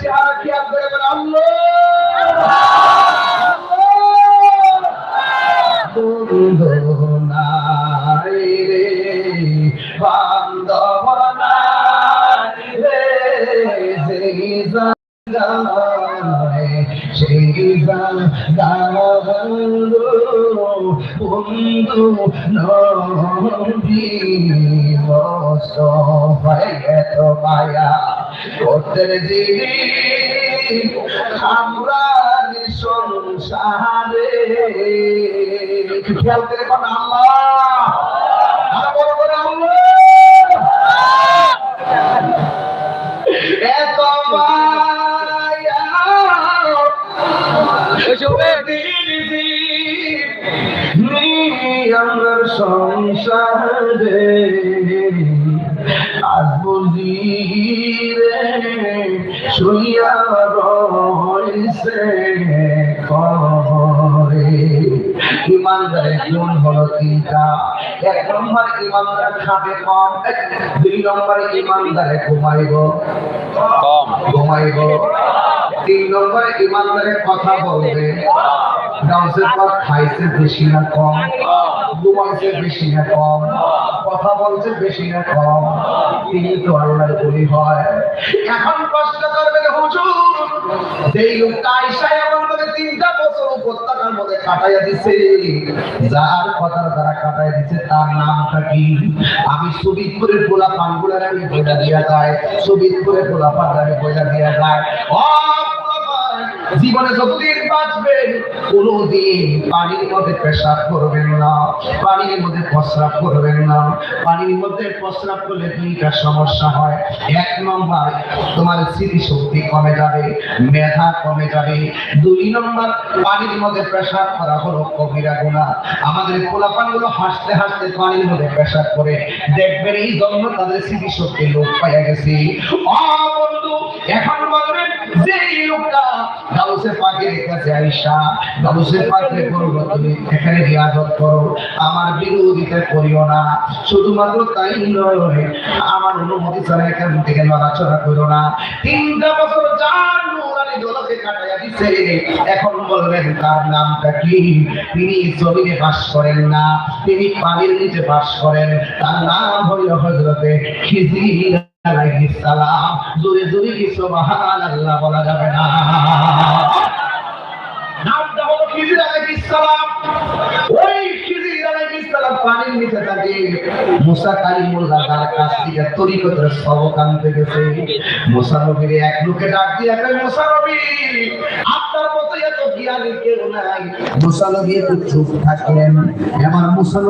চেহারা খেয়াল করে আল্লাহ। বন্দনাই বন্ধু নবী মোস্তফায় এত মায়া করতে যিনি আমরা সংসারে খেয়াল করে কোন আল্লাহ। আমার সংসারে আজ বুঝি রে শুইয়া রয়েছে ইমানদারের গুণ হলো তিনটা এক নম্বর ইমানদার খাবে কম দুই নম্বর ইমানদারে ঘুমাইব। কম। ঘুমাইব। তিন নম্বর ইমানদারের কথা বলবে। খাইছে বেশি না কম, ঘুমাইছে বেশি না কম, কথা বলছে বেশি না কম, তিনি তো আল্লাহর বলি হয়। এখন কষ্ট করবেন, হুজুর লোকটা আইসায় মধ্যে তিনটা বছর উপত্যকার মধ্যে কাটাইয়া দিছে। যার কথার দ্বারা কাটাইয়া দিছে, তার নামটা কি? আমি সুবিদপুরের পোলা পানগুলার আমি বইলা দিয়া যায় সুবিদপুরের পোলা পান আমি বইলা দিয়া যায় জীবনে যতদিন বাঁচবেন কোনদিন পানির মধ্যে পেশাব করবেন না, পানির মধ্যে প্রস্রাব করবেন না। পানির মধ্যে প্রস্রাব করলে দুইটা সমস্যা হয়। এক নম্বর, তোমার স্মৃতি শক্তি কমে যাবে, মেধা কমে যাবে। দুই নম্বর, পানির মধ্যে পেশাব করা হলো কবিরা গুণা। আমাদের পোলাপানগুলো হাসতে হাসতে পানির মধ্যে পেশাব করে দেখবেন এই জন্য তাদের স্মৃতি শক্তি লোক পাইয়া গেছে। অ বন্ধু, এখন আমার বিরোধিতা করিও না, শুধুমাত্র তাই নয়, আমার অনুমতি ছাড়া এখান থেকে নড়াচড়া না। তিনটা বছর তার নামটা কি? তিনি জমিনে বাস করেন না, তিনি পানির নিচে বাস করেন। তার নাম হইল হজরতে সালাম। জোরে জোরে কি সুবহানাল্লাহ বলা যাবে না। নামটা হলো খিজির আলাইহিস সালাম। ওই খিজির আলাইহিস সালাম পানির নিচে থাকে। মুসা কালিমুল্লাহ তার কাছ থেকে তরিকতের সবক আনতে গেছে। মুসা নবীর এক লোকে ডাক দিয়ে কয়, মুসা নবী, আপনার মতো এত জ্ঞানী কেউ নাই। মুসা নবী একটু চুপ থাকেন আমার মুসা